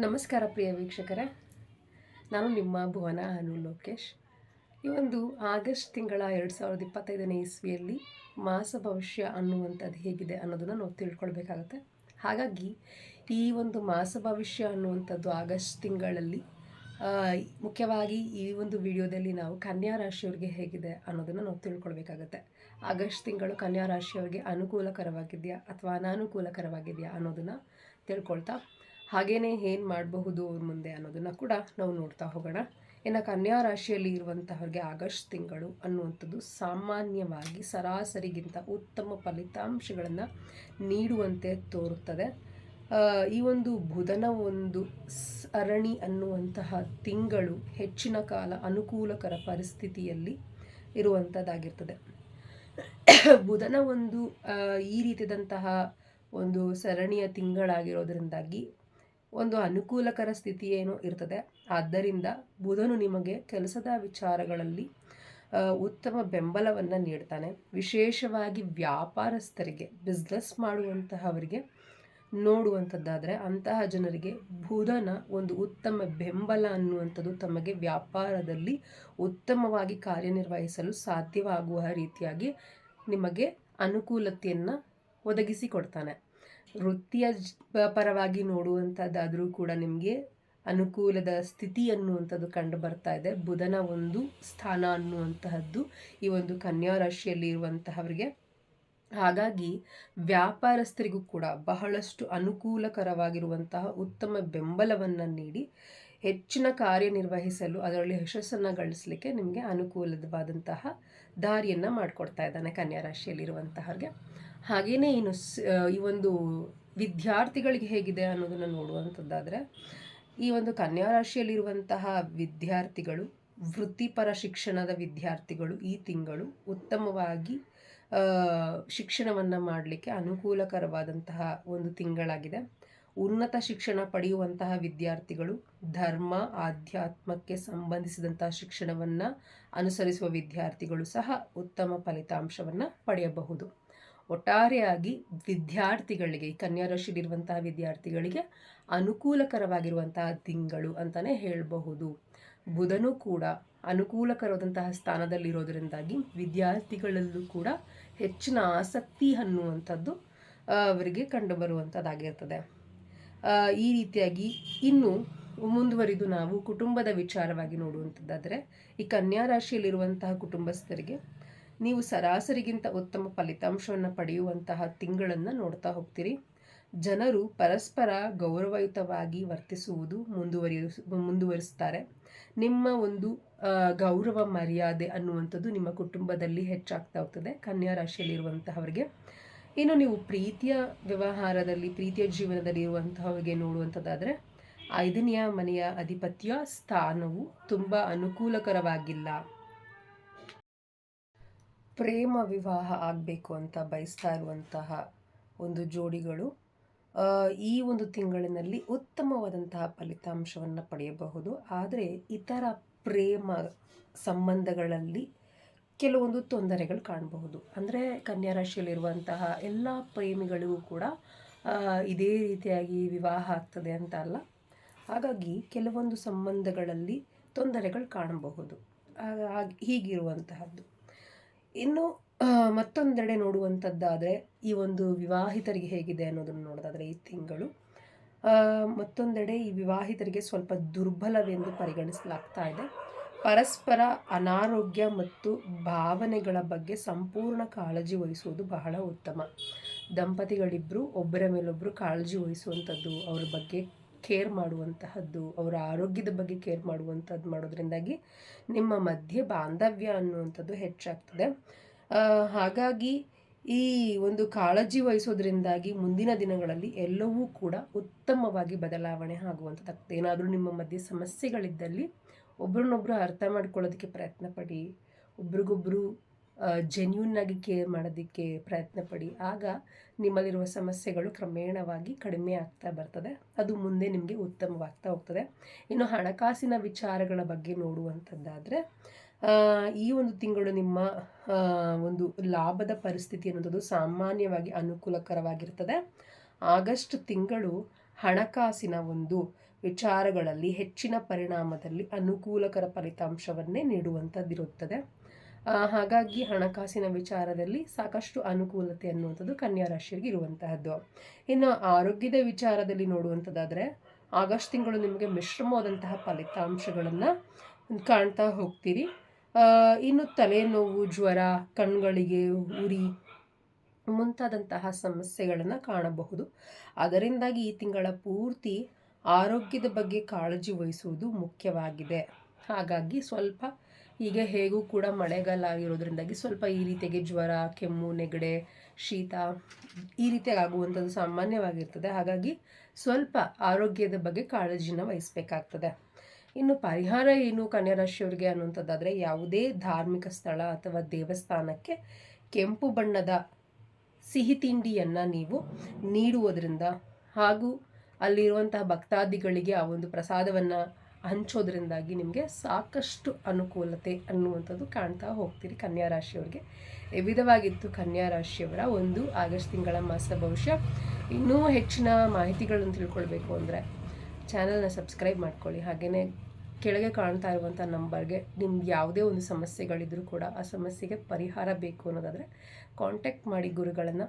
ನಮಸ್ಕಾರ ಪ್ರಿಯ ವೀಕ್ಷಕರೇ. ನಾನು ನಿಮ್ಮ ಭುವನ ಅನು ಲೋಕೇಶ್. ಈ ಒಂದು ಆಗಸ್ಟ್ ತಿಂಗಳ ಎರಡು ಸಾವಿರದ ಇಪ್ಪತ್ತೈದನೇ ಇಸ್ವಿಯಲ್ಲಿ ಮಾಸ ಭವಿಷ್ಯ ಅನ್ನುವಂಥದ್ದು ಹೇಗಿದೆ ಅನ್ನೋದನ್ನು ನಾವು ತಿಳ್ಕೊಳ್ಬೇಕಾಗತ್ತೆ. ಹಾಗಾಗಿ ಈ ಒಂದು ಮಾಸ ಭವಿಷ್ಯ ಅನ್ನುವಂಥದ್ದು ಆಗಸ್ಟ್ ತಿಂಗಳಲ್ಲಿ ಮುಖ್ಯವಾಗಿ ಈ ಒಂದು ವಿಡಿಯೋದಲ್ಲಿ ನಾವು ಕನ್ಯಾ ರಾಶಿಯವರಿಗೆ ಹೇಗಿದೆ ಅನ್ನೋದನ್ನು ನಾವು ತಿಳ್ಕೊಳ್ಬೇಕಾಗತ್ತೆ. ಆಗಸ್ಟ್ ತಿಂಗಳು ಕನ್ಯಾ ರಾಶಿಯವರಿಗೆ ಅನುಕೂಲಕರವಾಗಿದೆಯಾ ಅಥವಾ ಅನಾನುಕೂಲಕರವಾಗಿದೆಯಾ ಅನ್ನೋದನ್ನು ತಿಳ್ಕೊಳ್ತಾ ಹಾಗೇನೇ ಏನು ಮಾಡಬಹುದು ಅವ್ರ ಮುಂದೆ ಅನ್ನೋದನ್ನು ಕೂಡ ನಾವು ನೋಡ್ತಾ ಹೋಗೋಣ. ಇನ್ನು ಕನ್ಯಾ ರಾಶಿಯಲ್ಲಿ ಇರುವಂತಹವ್ರಿಗೆ ಆಗಸ್ಟ್ ತಿಂಗಳು ಅನ್ನುವಂಥದ್ದು ಸಾಮಾನ್ಯವಾಗಿ ಸರಾಸರಿಗಿಂತ ಉತ್ತಮ ಫಲಿತಾಂಶಗಳನ್ನು ನೀಡುವಂತೆ ತೋರುತ್ತದೆ. ಈ ಒಂದು ಬುಧನ ಒಂದು ಸರಣಿ ಅನ್ನುವಂತಹ ತಿಂಗಳು ಹೆಚ್ಚಿನ ಕಾಲ ಅನುಕೂಲಕರ ಪರಿಸ್ಥಿತಿಯಲ್ಲಿ ಇರುವಂಥದ್ದಾಗಿರ್ತದೆ ಬುಧನ ಒಂದು ಈ ರೀತಿಯಾದಂತಹ ಒಂದು ಸರಣಿಯ ತಿಂಗಳಾಗಿರೋದ್ರಿಂದಾಗಿ ಒಂದು ಅನುಕೂಲಕರ ಸ್ಥಿತಿ ಏನೋ ಇರ್ತದೆ. ಆದ್ದರಿಂದ ಬುಧನು ನಿಮಗೆ ಕೆಲಸದ ವಿಚಾರಗಳಲ್ಲಿ ಉತ್ತಮ ಬೆಂಬಲವನ್ನು ನೀಡ್ತಾನೆ. ವಿಶೇಷವಾಗಿ ವ್ಯಾಪಾರಸ್ಥರಿಗೆ ಬಿಸ್ನೆಸ್ ಮಾಡುವಂತಹವರಿಗೆ ನೋಡುವಂಥದ್ದಾದರೆ ಅಂತಹ ಜನರಿಗೆ ಬುಧನ ಒಂದು ಉತ್ತಮ ಬೆಂಬಲ ಅನ್ನುವಂಥದ್ದು ತಮಗೆ ವ್ಯಾಪಾರದಲ್ಲಿ ಉತ್ತಮವಾಗಿ ಕಾರ್ಯನಿರ್ವಹಿಸಲು ಸಾಧ್ಯವಾಗುವ ರೀತಿಯಾಗಿ ನಿಮಗೆ ಅನುಕೂಲತೆಯನ್ನು ಒದಗಿಸಿಕೊಡ್ತಾನೆ ವೃತ್ತಿಯ ಪರವಾಗಿ ನೋಡುವಂಥದ್ದಾದರೂ ಕೂಡ ನಿಮಗೆ ಅನುಕೂಲದ ಸ್ಥಿತಿ ಅನ್ನುವಂಥದ್ದು ಕಂಡು ಬರ್ತಾ ಇದೆ. ಬುಧನ ಒಂದು ಸ್ಥಾನ ಅನ್ನುವಂತಹದ್ದು ಈ ಒಂದು ಕನ್ಯಾ ರಾಶಿಯಲ್ಲಿ ಇರುವಂತಹವರಿಗೆ. ಹಾಗಾಗಿ ವ್ಯಾಪಾರಸ್ಥರಿಗೂ ಕೂಡ ಬಹಳಷ್ಟು ಅನುಕೂಲಕರವಾಗಿರುವಂತಹ ಉತ್ತಮ ಬೆಂಬಲವನ್ನು ನೀಡಿ ಹೆಚ್ಚಿನ ಕಾರ್ಯನಿರ್ವಹಿಸಲು ಅದರಲ್ಲಿ ಯಶಸ್ಸನ್ನು ಗಳಿಸಲಿಕ್ಕೆ ನಿಮಗೆ ಅನುಕೂಲವಾದಂತಹ ದಾರಿಯನ್ನು ಮಾಡಿಕೊಡ್ತಾ ಇದ್ದಾನೆ ಕನ್ಯಾ ರಾಶಿಯಲ್ಲಿರುವಂತಹವ್ರಿಗೆ ಹಾಗೆಯೇ ಏನು ಈ ಒಂದು ವಿದ್ಯಾರ್ಥಿಗಳಿಗೆ ಹೇಗಿದೆ ಅನ್ನೋದನ್ನು ನೋಡುವಂಥದ್ದಾದರೆ, ಈ ಒಂದು ಕನ್ಯಾ ರಾಶಿಯಲ್ಲಿರುವಂತಹ ವಿದ್ಯಾರ್ಥಿಗಳು, ವೃತ್ತಿಪರ ಶಿಕ್ಷಣದ ವಿದ್ಯಾರ್ಥಿಗಳು ಈ ತಿಂಗಳು ಉತ್ತಮವಾಗಿ ಶಿಕ್ಷಣವನ್ನು ಮಾಡಲಿಕ್ಕೆ ಅನುಕೂಲಕರವಾದಂತಹ ಒಂದು ತಿಂಗಳಾಗಿದೆ. ಉನ್ನತ ಶಿಕ್ಷಣ ಪಡೆಯುವಂತಹ ವಿದ್ಯಾರ್ಥಿಗಳು, ಧರ್ಮ, ಆಧ್ಯಾತ್ಮಕ್ಕೆ ಸಂಬಂಧಿಸಿದಂತಹ ಶಿಕ್ಷಣವನ್ನು ಅನುಸರಿಸುವ ವಿದ್ಯಾರ್ಥಿಗಳು ಸಹ ಉತ್ತಮ ಫಲಿತಾಂಶವನ್ನು ಪಡೆಯಬಹುದು. ಒಟ್ಟಾರೆಯಾಗಿ ವಿದ್ಯಾರ್ಥಿಗಳಿಗೆ ಕನ್ಯಾ ರಾಶಿಯಲ್ಲಿರುವಂತಹ ವಿದ್ಯಾರ್ಥಿಗಳಿಗೆ ಅನುಕೂಲಕರವಾಗಿರುವಂತಹ ತಿಂಗಳು ಅಂತಲೇ ಹೇಳಬಹುದು. ಬುಧನು ಕೂಡ ಅನುಕೂಲಕರವಾದಂತಹ ಸ್ಥಾನದಲ್ಲಿರೋದರಿಂದಾಗಿ ವಿದ್ಯಾರ್ಥಿಗಳಲ್ಲೂ ಕೂಡ ಹೆಚ್ಚಿನ ಆಸಕ್ತಿ ಅನ್ನುವಂಥದ್ದು ಅವರಿಗೆ ಕಂಡುಬರುವಂಥದ್ದಾಗಿರ್ತದೆ. ಈ ರೀತಿಯಾಗಿ ಇನ್ನು ಮುಂದುವರಿದು ನಾವು ಕುಟುಂಬದ ವಿಚಾರವಾಗಿ ನೋಡುವಂಥದ್ದಾದರೆ, ಈ ಕನ್ಯಾ ರಾಶಿಯಲ್ಲಿರುವಂತಹ ಕುಟುಂಬಸ್ಥರಿಗೆ ನೀವು ಸರಾಸರಿಗಿಂತ ಉತ್ತಮ ಫಲಿತಾಂಶವನ್ನು ಪಡೆಯುವಂತಹ ತಿಂಗಳನ್ನು ನೋಡ್ತಾ ಹೋಗ್ತೀರಿ. ಜನರು ಪರಸ್ಪರ ಗೌರವಯುತವಾಗಿ ವರ್ತಿಸುವುದು ಮುಂದುವರಿಯ ಮುಂದುವರಿಸ್ತಾರೆ ನಿಮ್ಮ ಒಂದು ಗೌರವ, ಮರ್ಯಾದೆ ಅನ್ನುವಂಥದ್ದು ನಿಮ್ಮ ಕುಟುಂಬದಲ್ಲಿ ಹೆಚ್ಚಾಗ್ತಾ ಹೋಗ್ತದೆ, ಕನ್ಯಾ ರಾಶಿಯಲ್ಲಿರುವಂತಹವರಿಗೆ. ಇನ್ನು ನೀವು ಪ್ರೀತಿಯ ವ್ಯವಹಾರದಲ್ಲಿ, ಪ್ರೀತಿಯ ಜೀವನದಲ್ಲಿ ಇರುವಂತಹವರಿಗೆ ನೋಡುವಂಥದ್ದಾದರೆ, ಐದನೆಯ ಮನೆಯ ಅಧಿಪತ್ಯ ಸ್ಥಾನವು ತುಂಬ ಅನುಕೂಲಕರವಾಗಿಲ್ಲ. ಪ್ರೇಮ ವಿವಾಹ ಆಗಬೇಕು ಅಂತ ಬಯಸ್ತಾ ಇರುವಂತಹ ಒಂದು ಜೋಡಿಗಳು ಈ ಒಂದು ತಿಂಗಳಿನಲ್ಲಿ ಉತ್ತಮವಾದಂತಹ ಫಲಿತಾಂಶವನ್ನು ಪಡೆಯಬಹುದು. ಆದರೆ ಇತರ ಪ್ರೇಮ ಸಂಬಂಧಗಳಲ್ಲಿ ಕೆಲವೊಂದು ತೊಂದರೆಗಳು ಕಾಣಬಹುದು. ಅಂದರೆ ಕನ್ಯಾ ರಾಶಿಯಲ್ಲಿರುವಂತಹ ಎಲ್ಲ ಪ್ರೇಮಿಗಳಿಗೂ ಕೂಡ ಇದೇ ರೀತಿಯಾಗಿ ವಿವಾಹ ಆಗ್ತದೆ ಅಂತ ಅಲ್ಲ. ಹಾಗಾಗಿ ಕೆಲವೊಂದು ಸಂಬಂಧಗಳಲ್ಲಿ ತೊಂದರೆಗಳು ಕಾಣಬಹುದು. ಹೀಗಿರುವಂತಹದ್ದು. ಇನ್ನು ಮತ್ತೊಂದೆಡೆ ನೋಡುವಂಥದ್ದಾದರೆ ಈ ಒಂದು ವಿವಾಹಿತರಿಗೆ ಹೇಗಿದೆ ಅನ್ನೋದನ್ನು ನೋಡೋದಾದರೆ ಈ ತಿಂಗಳು. ಮತ್ತೊಂದೆಡೆ ಈ ವಿವಾಹಿತರಿಗೆ ಸ್ವಲ್ಪ ದುರ್ಬಲವೆಂದು ಪರಿಗಣಿಸಲಾಗ್ತಾ ಇದೆ. ಪರಸ್ಪರ ಅನಾರೋಗ್ಯ ಮತ್ತು ಭಾವನೆಗಳ ಬಗ್ಗೆ ಸಂಪೂರ್ಣ ಕಾಳಜಿ ವಹಿಸುವುದು ಬಹಳ ಉತ್ತಮ. ದಂಪತಿಗಳಿಬ್ಬರು ಒಬ್ಬರ ಮೇಲೊಬ್ಬರು ಕಾಳಜಿ ವಹಿಸುವಂಥದ್ದು ಅವ್ರ ಬಗ್ಗೆ ಕೇರ್ ಮಾಡುವಂತಹದ್ದು, ಅವರ ಆರೋಗ್ಯದ ಬಗ್ಗೆ ಕೇರ್ ಮಾಡುವಂಥದ್ದು ಮಾಡೋದ್ರಿಂದಾಗಿ ನಿಮ್ಮ ಮಧ್ಯೆ ಬಾಂಧವ್ಯ ಅನ್ನುವಂಥದ್ದು ಹೆಚ್ಚಾಗ್ತದೆ. ಹಾಗಾಗಿ ಈ ಒಂದು ಕಾಳಜಿ ವಹಿಸೋದ್ರಿಂದಾಗಿ ಮುಂದಿನ ದಿನಗಳಲ್ಲಿ ಎಲ್ಲವೂ ಕೂಡ ಉತ್ತಮವಾಗಿ ಬದಲಾವಣೆ ಆಗುವಂಥದ್ದಾಗ್ತದೆ. ಏನಾದರೂ ನಿಮ್ಮ ಮಧ್ಯೆ ಸಮಸ್ಯೆಗಳಿದ್ದಲ್ಲಿ ಒಬ್ರನ್ನೊಬ್ರು ಅರ್ಥ ಮಾಡ್ಕೊಳ್ಳೋದಕ್ಕೆ ಪ್ರಯತ್ನ ಪಡಿ, ಒಬ್ರಿಗೊಬ್ರು ಜೆನ್ಯೂನ್ ಆಗಿ ಕೇರ್ ಮಾಡೋದಕ್ಕೆ ಪ್ರಯತ್ನ ಪಡಿ ಆಗ ನಿಮ್ಮಲ್ಲಿರುವ ಸಮಸ್ಯೆಗಳು ಕ್ರಮೇಣವಾಗಿ ಕಡಿಮೆ ಆಗ್ತಾ ಬರ್ತದೆ. ಅದು ಮುಂದೆ ನಿಮಗೆ ಉತ್ತಮವಾಗ್ತಾ ಹೋಗ್ತದೆ. ಇನ್ನು ಹಣಕಾಸಿನ ವಿಚಾರಗಳ ಬಗ್ಗೆ ನೋಡುವಂಥದ್ದಾದರೆ ಈ ಒಂದು ತಿಂಗಳು ನಿಮ್ಮ ಒಂದು ಲಾಭದ ಪರಿಸ್ಥಿತಿ ಅನ್ನೋದು ಸಾಮಾನ್ಯವಾಗಿ ಅನುಕೂಲಕರವಾಗಿರ್ತದೆ. ಆಗಸ್ಟ್ ತಿಂಗಳು ಹಣಕಾಸಿನ ಒಂದು ವಿಚಾರಗಳಲ್ಲಿ ಹೆಚ್ಚಿನ ಪರಿಣಾಮದಲ್ಲಿ ಅನುಕೂಲಕರ ಫಲಿತಾಂಶವನ್ನೇ ನೀಡುವಂಥದ್ದಿರುತ್ತದೆ ಹಾಗಾಗಿ ಹಣಕಾಸಿನ ವಿಚಾರದಲ್ಲಿ ಸಾಕಷ್ಟು ಅನುಕೂಲತೆ ಅನ್ನುವಂಥದ್ದು ಕನ್ಯಾ ರಾಶಿಯವರಿಗೆ ಇರುವಂತಹದ್ದು. ಇನ್ನು ಆರೋಗ್ಯದ ವಿಚಾರದಲ್ಲಿ ನೋಡುವಂಥದ್ದಾದರೆ, ಆಗಸ್ಟ್ ತಿಂಗಳು ನಿಮಗೆ ಮಿಶ್ರಮವಾದಂತಹ ಫಲಿತಾಂಶಗಳನ್ನು ಕಾಣ್ತಾ ಹೋಗ್ತೀರಿ. ಇನ್ನು ತಲೆನೋವು, ಜ್ವರ, ಕಣ್ಗಳಿಗೆ ಉರಿ ಮುಂತಾದಂತಹ ಸಮಸ್ಯೆಗಳನ್ನು ಕಾಣಬಹುದು. ಅದರಿಂದಾಗಿ ಈ ತಿಂಗಳ ಪೂರ್ತಿ ಆರೋಗ್ಯದ ಬಗ್ಗೆ ಕಾಳಜಿ ವಹಿಸುವುದು ಮುಖ್ಯವಾಗಿದೆ. ಹಾಗಾಗಿ ಸ್ವಲ್ಪ ಈಗ ಹೇಗೂ ಕೂಡ ಮಳೆಗಾಲ ಆಗಿರೋದ್ರಿಂದಾಗಿ ಸ್ವಲ್ಪ ಈ ರೀತಿಯಾಗಿ ಜ್ವರ, ಕೆಮ್ಮು, ನೆಗಡೆ, ಶೀತ ಈ ರೀತಿಯಾಗಿ ಆಗುವಂಥದ್ದು ಸಾಮಾನ್ಯವಾಗಿರ್ತದೆ. ಹಾಗಾಗಿ ಸ್ವಲ್ಪ ಆರೋಗ್ಯದ ಬಗ್ಗೆ ಕಾಳಜಿನ ವಹಿಸಬೇಕಾಗ್ತದೆ. ಇನ್ನು ಪರಿಹಾರ ಏನು ಕನ್ಯಾ ಅನ್ನುವಂಥದ್ದಾದರೆ ಯಾವುದೇ ಧಾರ್ಮಿಕ ಸ್ಥಳ ಅಥವಾ ದೇವಸ್ಥಾನಕ್ಕೆ ಕೆಂಪು ಬಣ್ಣದ ಸಿಹಿ ತಿಂಡಿಯನ್ನು ನೀವು ನೀಡುವುದರಿಂದ ಹಾಗೂ ಅಲ್ಲಿರುವಂತಹ ಭಕ್ತಾದಿಗಳಿಗೆ ಆ ಒಂದು ಪ್ರಸಾದವನ್ನು ಹಂಚೋದ್ರಿಂದಾಗಿ ನಿಮಗೆ ಸಾಕಷ್ಟು ಅನುಕೂಲತೆ ಅನ್ನುವಂಥದ್ದು ಕಾಣ್ತಾ ಹೋಗ್ತೀರಿ ಕನ್ಯಾ ರಾಶಿಯವ್ರಿಗೆ. ವಿಧವಾಗಿತ್ತು ಕನ್ಯಾ ರಾಶಿಯವರ ಒಂದು ಆಗಸ್ಟ್ ತಿಂಗಳ ಮಾಸ ಭವಿಷ್ಯ. ಇನ್ನೂ ಹೆಚ್ಚಿನ ಮಾಹಿತಿಗಳನ್ನು ತಿಳ್ಕೊಳ್ಬೇಕು ಅಂದರೆ ಚಾನಲ್ನ ಸಬ್ಸ್ಕ್ರೈಬ್ ಮಾಡ್ಕೊಳ್ಳಿ. ಹಾಗೆಯೇ ಕೆಳಗೆ ಕಾಣ್ತಾ ಇರುವಂಥ ನಂಬರ್ಗೆ ನಿಮ್ಗೆ ಯಾವುದೇ ಒಂದು ಸಮಸ್ಯೆಗಳಿದ್ರೂ ಕೂಡ ಆ ಸಮಸ್ಯೆಗೆ ಪರಿಹಾರ ಬೇಕು ಅನ್ನೋದಾದರೆ ಕಾಂಟ್ಯಾಕ್ಟ್ ಮಾಡಿ ಗುರುಗಳನ್ನು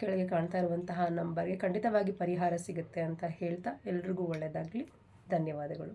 ಕೆಳಗೆ ಕಾಣ್ತಾ ಇರುವಂತಹ ನಂಬರ್ಗೆ ಖಂಡಿತವಾಗಿ ಪರಿಹಾರ ಸಿಗುತ್ತೆ ಅಂತ ಹೇಳ್ತಾ ಎಲ್ರಿಗೂ ಒಳ್ಳೆಯದಾಗಲಿ ಧನ್ಯವಾದಗಳು.